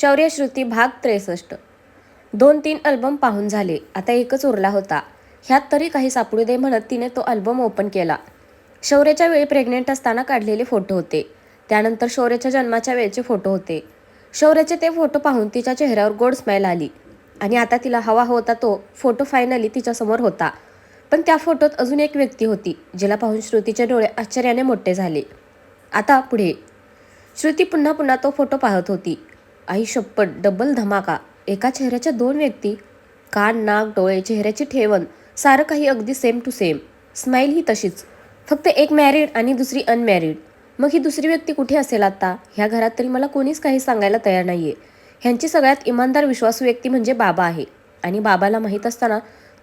शौर्यश्रुती भाग त्रेसष्ट. दोन तीन अल्बम पाहून झाले. आता एकच उरला होता. ह्यात तरी काही सापडू दे म्हणत तिने तो अल्बम ओपन केला. शौर्याच्या वेळी प्रेग्नेंट असताना काढलेले फोटो होते. त्यानंतर शौर्याच्या जन्माच्या वेळचे फोटो होते. शौर्याचे ते फोटो पाहून तिच्या चेहऱ्यावर गोड स्माईल आली. आणि आता तिला हवा होता तो फोटो फायनली तिच्यासमोर होता. पण त्या फोटोत अजून एक व्यक्ती होती जिला पाहून श्रुतीचे डोळे आश्चर्याने मोठे झाले. आता पुढे. श्रुती पुन्हा पुन्हा तो फोटो पाहत होती. आई शप्पट डबल धमाका एका चेहऱ्याच्या दोन व्यक्ती कान नाक डोळे चेहऱ्याची ठेवण सारं काही अगदी सेम टू सेम स्माईल ही तशीच. फक्त एक मॅरिड आणि दुसरी अनमॅरिड मग ही दुसरी व्यक्ती कुठे असेल आता? ह्या घरात तरी मला कोणीच काही सांगायला तयार नाहीये. ह्यांची सगळ्यात इमानदार विश्वासू व्यक्ती म्हणजे बाबा आहे. आणि बाबाला माहीत असताना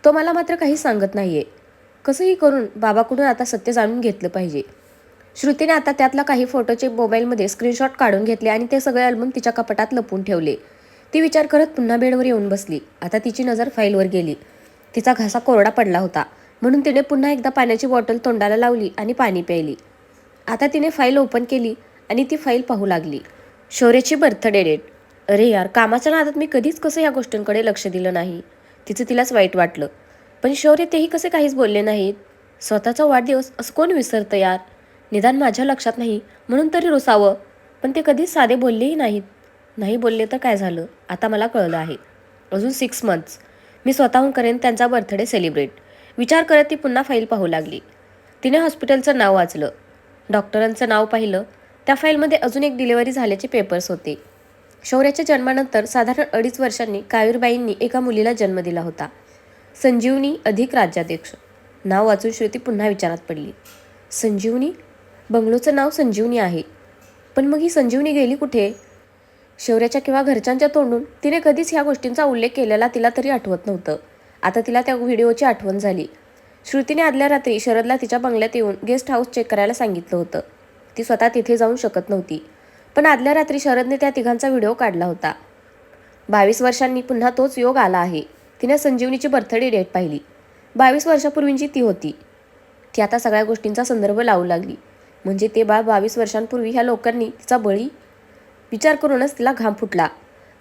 तो मला मात्र काही सांगत नाहीये. कसंही करून बाबाकडून आता सत्य जाणून घेतलं पाहिजे. श्रुतीने आता त्यातला काही फोटोचे मोबाईलमध्ये स्क्रीनशॉट काढून घेतले आणि ते सगळे अल्बम तिच्या कपाटात लपून ठेवले. ती विचार करत पुन्हा बेडवर येऊन बसली. आता तिची नजर फाईलवर गेली. तिचा घासा कोरडा पडला होता. म्हणून तिने पुन्हा एकदा पाण्याची बॉटल तोंडाला लावली आणि पाणी प्यायली. आता तिने फाईल ओपन केली आणि ती फाईल पाहू लागली. शौर्याची बर्थडे डेट अरे यार कामाच्या नादात मी कधीच कसं या गोष्टींकडे लक्ष दिलं नाही? तिचं तिलाच वाईट वाटलं. पण शौर्य तेही कसे काहीच बोलले नाहीत? स्वतःचा वाढदिवस असं कोण विसरतं यार? निदान माझ्या लक्षात नाही म्हणून तरी रोसावं. पण ते कधीच साधे बोललेही नाहीत. नाही बोलले तर काय झालं? आता मला कळलं आहे. अजून सिक्स मंथ्स मी स्वतःहून करेन त्यांचा बर्थडे सेलिब्रेट विचार करत ती पुन्हा फाईल पाहू लागली. तिने हॉस्पिटलचं नाव वाचलं. डॉक्टरांचं नाव पाहिलं. त्या फाईलमध्ये अजून एक डिलिव्हरी झाल्याचे पेपर्स होते. शौर्याच्या जन्मानंतर साधारण अडीच वर्षांनी कायूरबाईंनी एका मुलीला जन्म दिला होता. संजीवनी अधिक राज्याध्यक्ष. नाव वाचून श्रुती पुन्हा विचारात पडली. संजीवनी? बंगलोचं नाव संजीवनी आहे. पण मग ही संजीवनी गेली कुठे? शौर्याच्या किंवा घरच्यांच्या तोंडून तिने कधीच ह्या गोष्टींचा उल्लेख केलेला तिला तरी आठवत नव्हतं. आता तिला त्या व्हिडिओची आठवण झाली. श्रुतीने आदल्या रात्री शरदला तिच्या बंगल्यात येऊन गेस्ट हाऊस चेक करायला सांगितलं होतं. ती स्वतः तिथे जाऊ शकत नव्हती. पण आदल्या रात्री शरदने त्या तिघांचा व्हिडिओ काढला होता. बावीस वर्षांनी पुन्हा तोच योग आला आहे. तिने संजीवनीची बर्थडे डेट पाहिली. बावीस वर्षापूर्वींची ती होती. ती आता सगळ्या गोष्टींचा संदर्भ लावू लागली. म्हणजे ते बाळ बावीस वर्षांपूर्वी ह्या लोकांनी तिचा बळी विचार करूनच तिला घाम फुटला.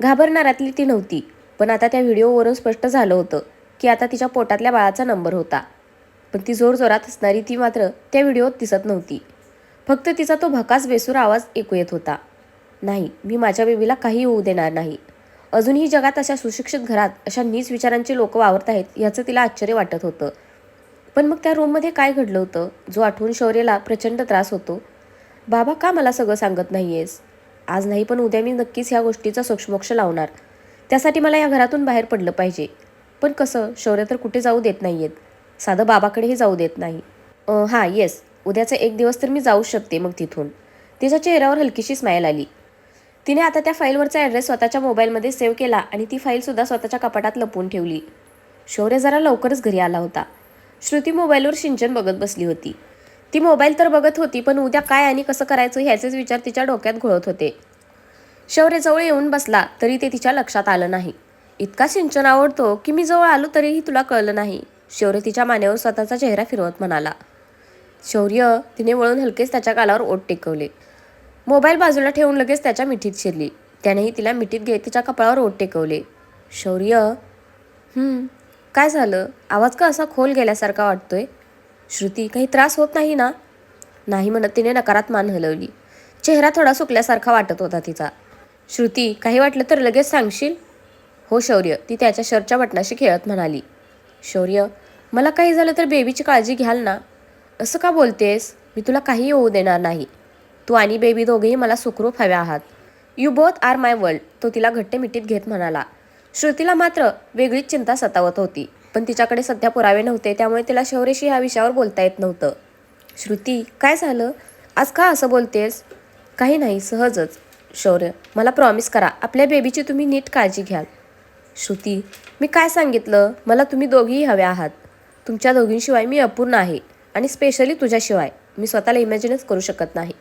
घाबरणाऱ्यातली ती नव्हती पण आता त्या व्हिडिओवरून स्पष्ट झालं होतं की आता तिच्या पोटातल्या बाळाचा नंबर होता. पण ती जोरजोरात असणारी ती मात्र त्या व्हिडिओत दिसत नव्हती. फक्त तिचा तो भकास बेसूर आवाज ऐकू येत होता. नाही मी माझ्या बेबीला काही होऊ देणार नाही. अजूनही जगात अशा सुशिक्षित घरात अशा नीच विचारांची लोक वावरत आहेत याचं तिला आश्चर्य वाटत होतं. पण मग त्या रूममध्ये काय घडलं होतं? जो आठवून शौर्यला प्रचंड त्रास होतो. बाबा का मला सगळं सांगत नाही आहेस आज नाही पण उद्या मी नक्कीच ह्या गोष्टीचा सोक्षमोक्ष लावणार. त्यासाठी मला या घरातून बाहेर पडलं पाहिजे. पण कसं? शौर्य तर कुठे जाऊ देत नाही आहेत साधं बाबाकडेही जाऊ देत नाही. हां येस उद्याचा एक दिवस तर मी जाऊ शकते मग तिथून. तिच्या चेहऱ्यावर हलकीशी स्माईल आली. तिने आता त्या फाईलवरचा ॲड्रेस स्वतःच्या मोबाईलमध्ये सेव्ह केला आणि ती फाईलसुद्धा स्वतःच्या कपाटात लपवून ठेवली. शौर्य जरा लवकरच घरी आला होता. श्रुती मोबाईलवर सिंचन बघत बसली होती. ती मोबाईल तर बघत होती पण उद्या काय आणि कसं करायचं ह्याचेच विचार तिच्या डोक्यात घोळत होते. शौर्य जवळ येऊन बसला तरी ते तिच्या लक्षात आलं नाही. इतका सिंचन आवडतो की मी जवळ आलो तरीही तुला कळलं नाही. शौर्य तिच्या मानेवर स्वतःचा चेहरा फिरवत म्हणाला. शौर्य तिने वळून हलकेच त्याच्या गालावर ओट टेकवले. मोबाईल बाजूला ठेवून लगेच त्याच्या मिठीत शिरली. त्यानेही तिला मिठीत घेत तिच्या कपाळावर ओठ टेकवले. शौर्य काय झालं? आवाज का असा खोल गेल्यासारखा वाटतोय? श्रुती काही त्रास होत नाही ना? नाही म्हणत तिने नकारात मान हलवली. चेहरा थोडा सुकल्यासारखा वाटत होता तिचा. श्रुती काही वाटलं तर लगेच सांगशील? हो शौर्य ती त्याच्या शर्टच्या बटनाशी खेळत म्हणाली. शौर्य मला काही झालं तर बेबीची काळजी घ्याल ना? असं का बोलतेस? मी तुला काही होऊ देणार नाही. तू आणि बेबी दोघेही मला सुखरूप हव्या आहात. You both are my world तो तिला घट्ट मिठीत घेत म्हणाला. श्रुतीला मात्र वेगळीच चिंता सतावत होती. पण तिच्याकडे सध्या पुरावे नव्हते त्यामुळे तिला शौर्यशी ह्या विषयावर बोलता येत नव्हतं. श्रुती काय झालं? आज का असं बोलतेस? काही नाही सहजच. शौर्य मला प्रॉमिस करा आपल्या बेबीची तुम्ही नीट काळजी घ्याल. श्रुती मी काय सांगितलं? मला तुम्ही दोघीही हव्या आहात. तुमच्या दोघींशिवाय मी अपूर्ण आहे आणि स्पेशली तुझ्याशिवाय. मी स्वतःला इमॅजिनच करू शकत नाही.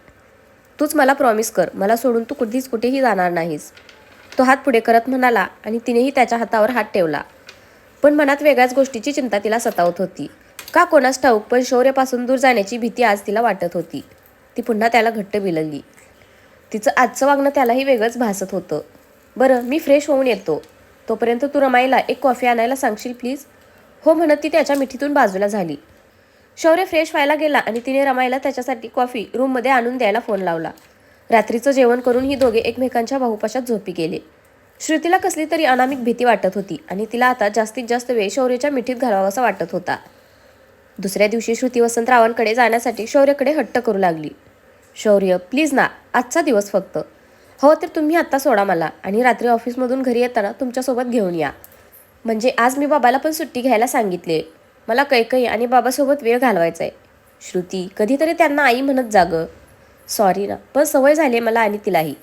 तूच मला प्रॉमिस कर मला सोडून तू कुठेच कुठेही जाणार नाहीस. तो हात पुढे करत म्हणाला आणि तिनेही त्याच्या हातावर हात ठेवला. पण मनात वेगळ्याच गोष्टीची चिंता तिला सतावत होती. का कोणास ठाऊक पण शौर्यापासून दूर जाण्याची भीती आज तिला वाटत होती. ती पुन्हा त्याला घट्ट बिलगली तिचं आजचं वागणं त्यालाही वेगळंच भासत होतं. बरं मी फ्रेश होऊन येतो. तोपर्यंत तू रमाईला एक कॉफी आणायला सांगशील प्लीज? हो म्हणत ती त्याच्या मिठीतून बाजूला झाली. शौर्य फ्रेश व्हायला गेला आणि तिने रमाईला त्याच्यासाठी कॉफी रूममध्ये आणून द्यायला फोन लावला. रात्रीचं जेवण करून ही दोघे एकमेकांच्या बाहुपाशात झोपी गेले. श्रुतीला कसली तरी अनामिक भीती वाटत होती आणि तिला आता जास्तीत जास्त वेळ शौर्यच्या मिठीत घालावासा वाटत होता. दुसऱ्या दिवशी श्रुती वसंतरावांकडे जाण्यासाठी शौर्यकडे हट्ट करू लागली. शौर्य प्लीज ना आजचा दिवस फक्त. हो तर तुम्ही आत्ता सोडा मला आणि रात्री ऑफिसमधून घरी येताना तुमच्यासोबत घेऊन या. म्हणजे आज मी बाबाला पण सुट्टी घ्यायला सांगितले मला कैकई आणि बाबासोबत वेळ घालवायचा आहे श्रुती कधीतरी त्यांना आई म्हणत जागं सॉरी ना. पण सवय झाली आहे मला आणि तिलाही.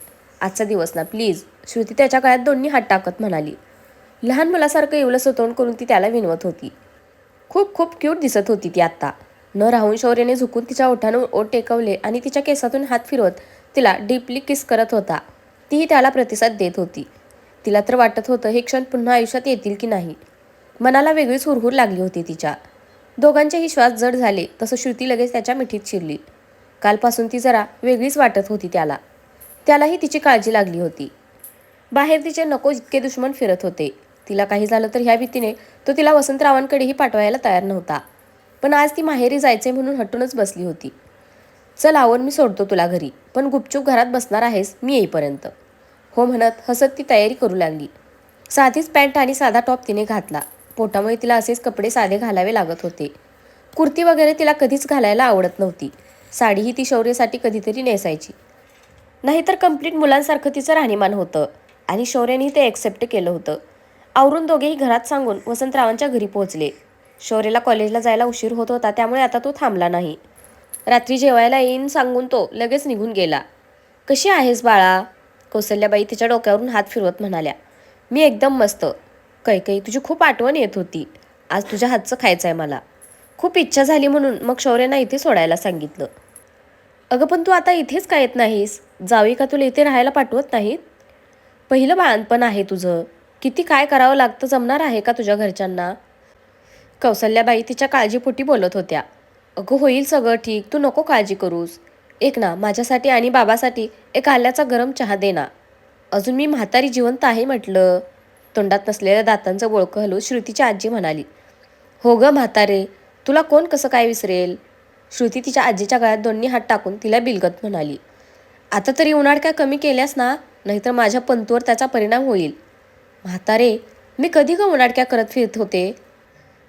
आजचा दिवस ना प्लीज श्रुती त्याच्या काळात दोन्ही हात टाकत म्हणाली. लहान मुलासारखं एवढंसं तोंड करून ती त्याला विनवत होती. खूप खूप क्यूट दिसत होती ती आत्ता. न राहून शौर्याने झुकून तिच्या ओठांवर ओठ टेकवले आणि तिच्या केसातून हात फिरवत तिला डीपली किस करत होता. तीही त्याला प्रतिसाद देत होती. तिला तर वाटत होतं हे क्षण पुन्हा आयुष्यात येतील की नाही. मनाला वेगळीच हुरहुर लागली होती तिच्या. दोघांचेही श्वास जड झाले तसं श्रुती लगेच त्याच्या मिठीत शिरली. कालपासून ती जरा वेगळीच वाटत होती त्याला. त्यालाही तिची काळजी लागली होती. बाहेर तिचे नको इतके दुश्मन फिरत होते. तिला काही झालं तर ह्या भीतीने तो तिला वसंतरावांकडेही पाठवायला तयार नव्हता. पण आज ती माहेरी जायचे म्हणून हटूनच बसली होती. चल आवर मी सोडतो तुला घरी. पण गुपचूप घरात बसणार आहेस मी येईपर्यंत. हो म्हणत हसत ती तयारी करू लागली. साधीच पॅन्ट आणि साधा टॉप तिने घातला. पोटामुळे तिला असेच कपडे साधे घालावे लागत होते. कुर्ती वगैरे तिला कधीच घालायला आवडत नव्हती. साडीही ती शौर्यासाठी कधीतरी नेसायची. नाहीतर कंप्लीट मुलांसारखं तिचं राहणीमान होतं आणि शौर्याने ते ॲक्सेप्ट केलं होतं. आवरून दोघेही घरात सांगून वसंतरावांच्या घरी पोहोचले. शौर्यला कॉलेजला जायला उशीर होत होता त्यामुळे आता तो थांबला नाही. रात्री जेवायला येईन सांगून तो लगेच निघून गेला. कशी आहेस बाळा? कौसल्याबाई तिच्या डोक्यावरून हात फिरवत म्हणाल्या. मी एकदम मस्त. कैकई तुझी खूप आठवण येत होती. आज तुझ्या हातचं खायचं आहे मला. खूप इच्छा झाली म्हणून मग शौर्यानं इथे सोडायला सांगितलं. अगं पण तू आता इथेच का येत नाहीस? जावी का तुला इथे राहायला पाठवत नाहीत? पहिलं बाळणपण आहे तुझं. किती काय करावं लागतं जमणार आहे का तुझ्या घरच्यांना? कौसल्याबाई तिच्या काळजीपोटी बोलत होत्या. अगं होईल सगळं ठीक. तू नको काळजी करूस. एक ना माझ्यासाठी आणि बाबासाठी एक आल्याचा गरम चहा दे ना. अजून मी म्हातारी जिवंत आहे म्हटलं. तोंडात नसलेल्या दातांचं बोळकं हलवत श्रुतीची आजी म्हणाली. हो ग म्हातारे. तुला कोण कसं काय विसरेल? श्रुती तिच्या आजीच्या गळ्यात दोन्ही हात टाकून तिला बिलगत म्हणाली. आता तरी उन्हाळ काय कमी केल्यास ना? नाहीतर माझ्या पंतूवर त्याचा परिणाम होईल. म्हातारे मी कधी ग उन्हाडक्या करत फिरत होते?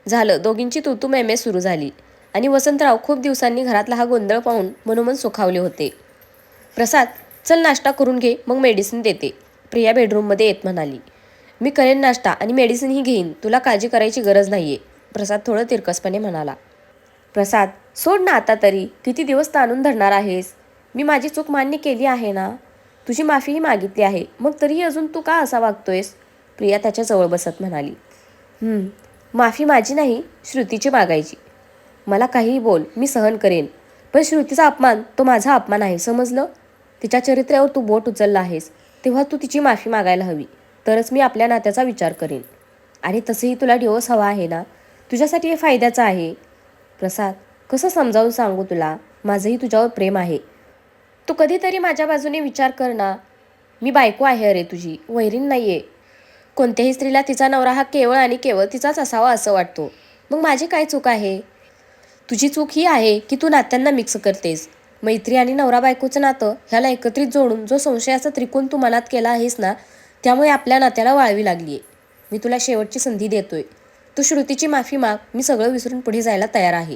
झालं दोघींची तुतू मेमे सुरू झाली. आणि वसंतराव खूप दिवसांनी घरातला हा गोंधळ पाहून मनोमन सुखावले होते. प्रसाद चल नाश्ता करून घे मग मेडिसिन देते. प्रिया बेडरूममध्ये येत म्हणाली. मी करेन नाश्ता आणि मेडिसिनही घेईन. तुला काळजी करायची गरज नाही आहे प्रसाद थोडं तिरकसपणे म्हणाला प्रसाद सोड ना आता तरी. किती दिवस ताणून धरणार आहेस? मी माझी चूक मान्य केली आहे ना? तुझी माफीही मागितली आहे. मग तरीही अजून तू का असा वागतोयस? प्रिया त्याच्याजवळ बसत म्हणाली माफी माझी नाही श्रुतीची मागायची. मला काहीही बोल मी सहन करेन. पण श्रुतीचा अपमान तो माझा अपमान आहे समजलं? तिच्या चरित्र्यावर तू बोट उचलला आहेस. तेव्हा तू तिची माफी मागायला हवी. तरच मी आपल्या नात्याचा विचार करेन. आणि तसंही तुला डिवोर्स हवा आहे ना? तुझ्यासाठी हे फायद्याचं आहे. प्रसाद कसं समजावून सांगू तुला? माझंही तुझ्यावर प्रेम आहे. तू कधीतरी माझ्या बाजूने विचार कर ना. मी बायको आहे अरे तुझी वैरीण नाही आहे कोणत्याही स्त्रीला तिचा नवरा हा केवळ आणि केवळ तिचाच असावा असं वाटतो. मग माझी काय चूक आहे? तुझी चूक ही आहे की तू नात्यांना मिक्स करतेस. मैत्री आणि नवरा बायकोचं नातं ह्याला एकत्रित जोडून जो संशयाचा त्रिकोण तू मनात केला आहेस ना त्यामुळे आपल्या नात्याला वाळवी लागली आहे मी तुला शेवटची संधी देतोय. तू श्रुतीची माफी माग मी सगळं विसरून पुढे जायला तयार आहे.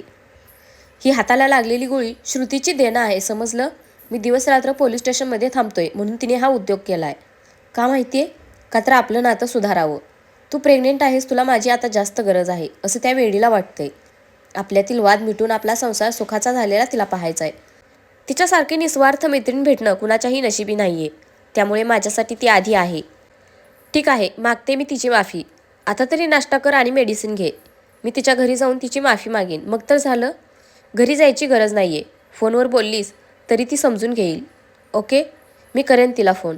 ही हाताला लागलेली गोळी श्रुतीची देणं आहे समजलं? मी दिवस रात्र पोलीस स्टेशनमध्ये थांबतोय म्हणून तिने हा उद्योग केला आहे का माहिती आहे का तर आपलं नातं सुधारावं. तू प्रेग्नेंट आहेस तुला माझी आता जास्त गरज आहे असं त्या वेळीला वाटतंय. आपल्यातील वाद मिटून आपला संसार सुखाचा झालेला तिला पाहायचा आहे तिच्यासारखी निस्वार्थ मैत्रीण भेटणं कुणाच्याही नशिबी नाही आहे त्यामुळे माझ्यासाठी ती आधी आहे. ठीक आहे मागते मी तिची माफी. आता तरी नाश्ता कर आणि मेडिसिन घे. मी तिच्या घरी जाऊन तिची माफी मागेन. मग तर झालं. घरी जायची गरज नाही आहे फोनवर बोललीस तरी ती समजून घेईल. ओके? मी करेन तिला फोन.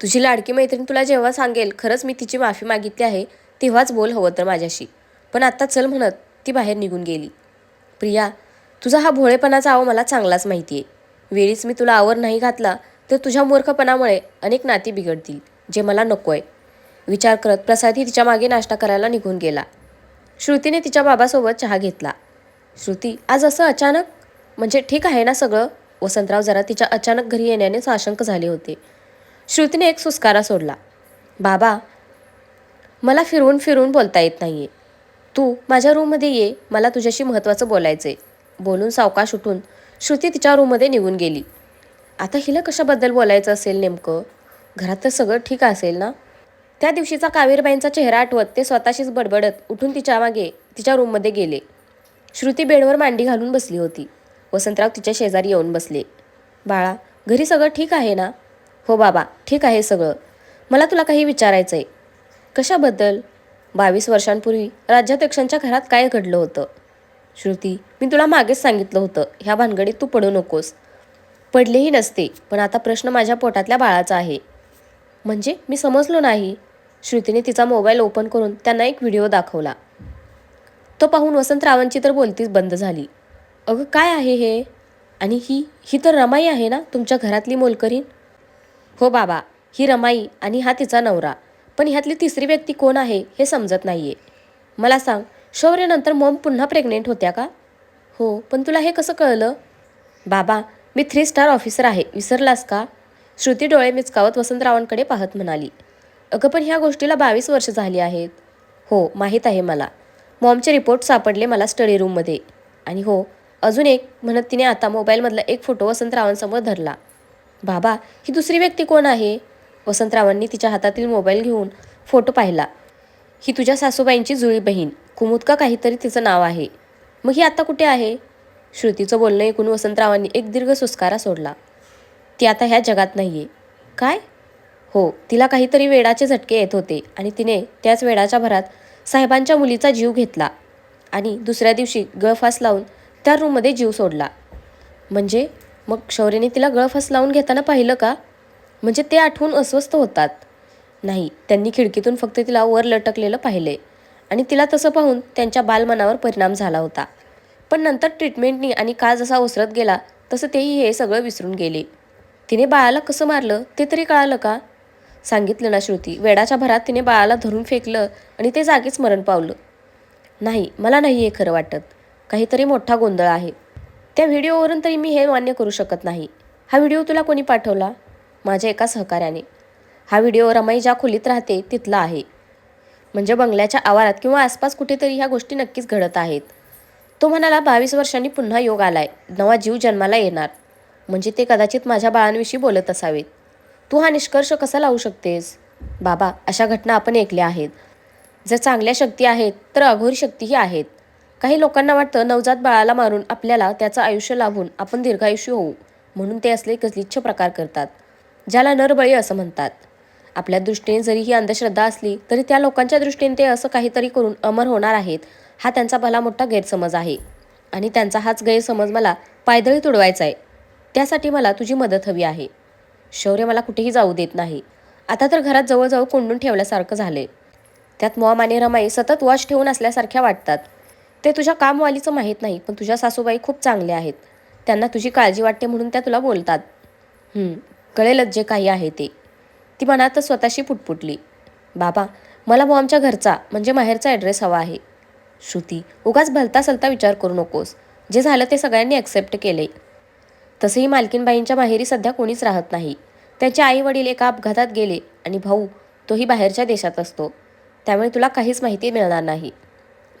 तुझी लाडकी मैत्रीण तुला जेव्हा सांगेल खरंच मी तिची माफी मागितली आहे तेव्हाच बोल हवं तर माझ्याशी. पण आत्ता चल म्हणत ती बाहेर निघून गेली. प्रिया तुझा हा भोळेपणाचा आव मला चांगलाच माहिती आहे वेळीच मी तुला आवर नाही घातला तर तुझ्या मूर्खपणामुळे अनेक नाती बिघडतील जे मला नको आहे विचार करत प्रसादही तिच्यामागे नाश्ता करायला निघून गेला. श्रुतीने तिच्या बाबासोबत चहा घेतला. श्रुती आज असं अचानक? म्हणजे ठीक आहे ना सगळं? वसंतराव जरा तिच्या अचानक घरी येण्याने साशंक झाले होते. श्रुतीने एक सुस्कारा सोडला. बाबा मला फिरवून फिरवून बोलता येत नाहीये. तू माझ्या रूममध्ये ये मला तुझ्याशी महत्त्वाचं बोलायचं आहे बोलून सावकाश उठून श्रुती तिच्या रूममध्ये निघून गेली. आता हिला कशाबद्दल बोलायचं असेल नेमकं? घरात तर सगळं ठीक असेल ना? त्या दिवशीचा कावेरबाईंचा चेहरा आठवत ते स्वतःशीच बडबडत उठून तिच्यामागे तिच्या रूममध्ये गेले. श्रुती बेडवर मांडी घालून बसली होती. वसंतराव तिच्या शेजारी येऊन बसले. बाळा घरी सगळं ठीक आहे ना? हो बाबा ठीक आहे सगळं. मला तुला काही विचारायचं आहे कशाबद्दल? बावीस वर्षांपूर्वी राज्याध्यक्षांच्या घरात काय घडलं होतं? श्रुती मी तुला मागेच सांगितलं होतं. ह्या भानगडीत तू पडू नकोस. पडलेही नसते पण आता प्रश्न माझ्या पोटातल्या बाळाचा आहे. म्हणजे? मी समजलो नाही. श्रुतीने तिचा मोबाईल ओपन करून त्यांना एक व्हिडिओ दाखवला. तो पाहून वसंतरावांची तर बोलतीच बंद झाली. अगं काय आहे हे? आणि ही ही तर रमाई आहे ना तुमच्या घरातली मोलकरीण? हो बाबा ही रमाई आणि हा तिचा नवरा. पण ह्यातली तिसरी व्यक्ती कोण आहे हे समजत नाही आहे मला सांग शौर्यनंतर मॉम पुन्हा प्रेग्नेंट होत्या का? हो पण तुला हे कसं कळलं? बाबा मी थ्री स्टार ऑफिसर आहे. विसरलास का? श्रुती डोळे मिचकावत वसंतरावांकडे पाहत म्हणाली. अगं पण ह्या गोष्टीला बावीस वर्ष झाली आहेत. हो माहीत आहे मला. मॉमचे रिपोर्ट सापडले मला स्टडी रूममध्ये. आणि हो अजून एक म्हणत तिने आता मोबाईलमधला एक फोटो वसंतरावांसमोर धरला. बाबा ही दुसरी व्यक्ती कोण आहे? वसंतरावांनी तिच्या हातातील मोबाईल घेऊन फोटो पाहिला. ही तुझ्या सासूबाईंची जुळी बहीण. कुमुदका काहीतरी तिचं नाव आहे. मग ही आता कुठे आहे? श्रुतीचं बोलणं ऐकून वसंतरावांनी एक दीर्घ सुस्कारा सोडला. ती आता ह्या जगात नाही आहे काय? हो तिला काहीतरी वेडाचे झटके येत होते आणि तिने त्याच वेडाच्या भरात साहेबांच्या मुलीचा जीव घेतला आणि दुसऱ्या दिवशी गळफास लावून त्या रूममध्ये जीव सोडला. म्हणजे? मग शौर्यने तिला गळफास लावून घेताना पाहिलं का? म्हणजे ते आठवून अस्वस्थ होतात. नाही त्यांनी खिडकीतून फक्त तिला वर लटकलेलं पाहिले आणि तिला तसं पाहून त्यांच्या बालमनावर परिणाम झाला होता. पण नंतर ट्रीटमेंटनी आणि काळ जसा ओसरत गेला तसं तेही हे सगळं विसरून गेले. तिने बाळाला कसं मारलं ते तरी कळालं का? सांगितलं ना श्रुती. वेडाच्या भरात तिने बाळाला धरून फेकलं आणि ते जागीच मरण पावलं. नाही मला नाही हे खरं वाटत. काहीतरी मोठा गोंधळ आहे. त्या व्हिडिओवरून तरी मी हे मान्य करू शकत नाही. हा व्हिडिओ तुला कोणी पाठवला? माझ्या एका सहकार्याने हा व्हिडिओ रमाई ज्या खोलीत राहते तिथला आहे. म्हणजे बंगल्याच्या आवारात किंवा आसपास कुठेतरी ह्या गोष्टी नक्कीच घडत आहेत. तो म्हणाला बावीस वर्षांनी पुन्हा योग आलाय. नवा जीव जन्माला येणार. म्हणजे ते कदाचित माझ्या बाळांविषयी बोलत असावेत. तू हा निष्कर्ष कसा लावू शकतेस? बाबा अशा घटना आपण ऐकल्या आहेत. जर चांगल्या शक्ती आहेत तर अघोरी शक्तीही आहेत. काही लोकांना वाटतं नवजात बाळाला मारून आपल्याला त्याचं आयुष्य लाभून आपण दीर्घायुष्य होऊ म्हणून ते असले गलिच्छ प्रकार करतात ज्याला नरबळी असं म्हणतात. आपल्या दृष्टीने जरी ही अंधश्रद्धा असली तरी त्या लोकांच्या दृष्टीने ते असं काहीतरी करून अमर होणार आहेत हा त्यांचा भला मोठा गैरसमज आहे. आणि त्यांचा हाच गैरसमज मला पायदळी तुडवायचा आहे त्यासाठी मला तुझी मदत हवी आहे. शौर्य मला कुठेही जाऊ देत नाही. आता तर घरात जवळजवळ कोंडून ठेवल्यासारखं झालंय. त्यात मॉम आणि रमाई सतत वॉश ठेवून असल्यासारख्या वाटतात. ते तुझ्या कामवालीचं माहीत नाही पण तुझ्या सासूबाई खूप चांगल्या आहेत. त्यांना तुझी काळजी वाटते म्हणून त्या तुला बोलतात. कळेलच जे काही आहे ते. ती मनातच स्वतःशी पुटपुटली. बाबा मला मॉमच्या घरचा म्हणजे माहेरचा ॲड्रेस हवा आहे. श्रुती उगाच भलता सलता विचार करू नकोस. जे झालं ते सगळ्यांनी ॲक्सेप्ट केले. तसंही मालकीनबाईंच्या माहेरी सध्या कोणीच राहत नाही. त्यांचे आई वडील एका अपघातात गेले आणि भाऊ तोही बाहेरच्या देशात असतो. त्यामुळे तुला काहीच माहिती मिळणार नाही.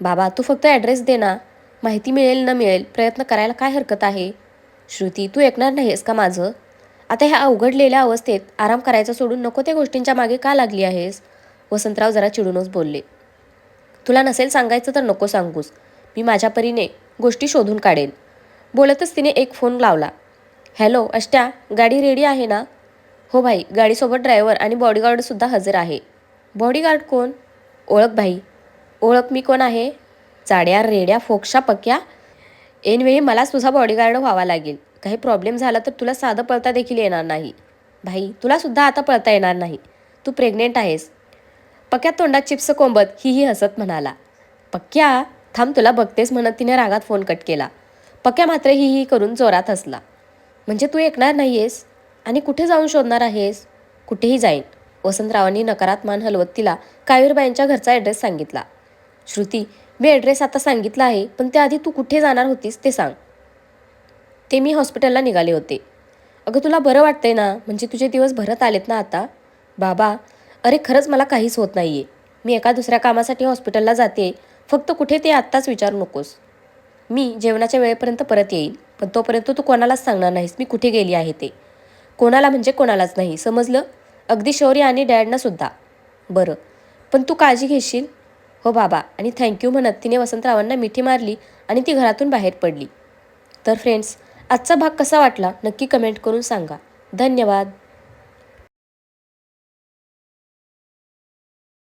बाबा तू फक्त ॲड्रेस दे ना. माहिती मिळेल न मिळेल प्रयत्न करायला काय हरकत आहे? श्रुती तू ऐकणार नाहीस का माझं? आता ह्या अवघडलेल्या अवस्थेत आराम करायचं सोडून नको त्या गोष्टींच्या मागे का लागली आहेस? वसंतराव जरा चिडूनच बोलले. तुला नसेल सांगायचं तर नको सांगूस. मी माझ्या परीने गोष्टी शोधून काढेन. बोलतच तिने एक फोन लावला. हॅलो अष्ट्या गाडी रेडी आहे ना? हो भाई गाडीसोबत ड्रायव्हर आणि बॉडीगार्डसुद्धा हजर आहे. बॉडीगार्ड कोण? ओळख भाई. ओळख मी कोण आहे? चाड्या रेड्या फोक्षा पक्या? ऐनवेळी मलाच तुझा बॉडीगार्ड व्हावा लागेल. काही प्रॉब्लेम झाला तर तुला साधं पळता देखील येणार नाही. भाई तुलासुद्धा आता पळता येणार नाही. तू प्रेग्नेंट आहेस. पक्या तोंडात चिप्स कोंबत हीही हसत म्हणाला. पक्क्या थांब तुला बघतेस म्हणत तिने रागात फोन कट केला. पक्या मात्र हीही करून जोरात हसला. म्हणजे तू ऐकणार नाही आहेस आणि कुठे जाऊन शोधणार आहेस? कुठेही जाईन. वसंतरावांनी नकारात मान हलवत तिला कावीरबाईंच्या घरचा ॲड्रेस सांगितला. श्रुती मी ॲड्रेस आता सांगितला आहे पण त्याआधी तू कुठे जाणार होतीस ते सांग. ते मी हॉस्पिटलला निघाले होते. अगं तुला बरं वाटतंय ना? म्हणजे तुझे दिवस भरत आलेत ना आता? बाबा अरे खरंच मला काहीच होत नाही आहे मी एका दुसऱ्या कामासाठी हॉस्पिटलला जाते. फक्त कुठे ते आत्ताच विचारू नकोस. मी जेवणाच्या वेळेपर्यंत परत येईन पण तोपर्यंत तू कोणालाच सांगणार नाहीस मी कुठे गेली आहे ते. कोणाला म्हणजे कोणालाच नाही समजलं? अगदी शौर्य आणि डॅडनासुद्धा बरं पण तू काळजी घेशील? हो बाबा आणि थँक्यू म्हणत तिने वसंतरावांना मिठी मारली आणि ती घरातून बाहेर पडली. तर फ्रेंड्स आजचा भाग कसा वाटला नक्की कमेंट करून सांगा. धन्यवाद.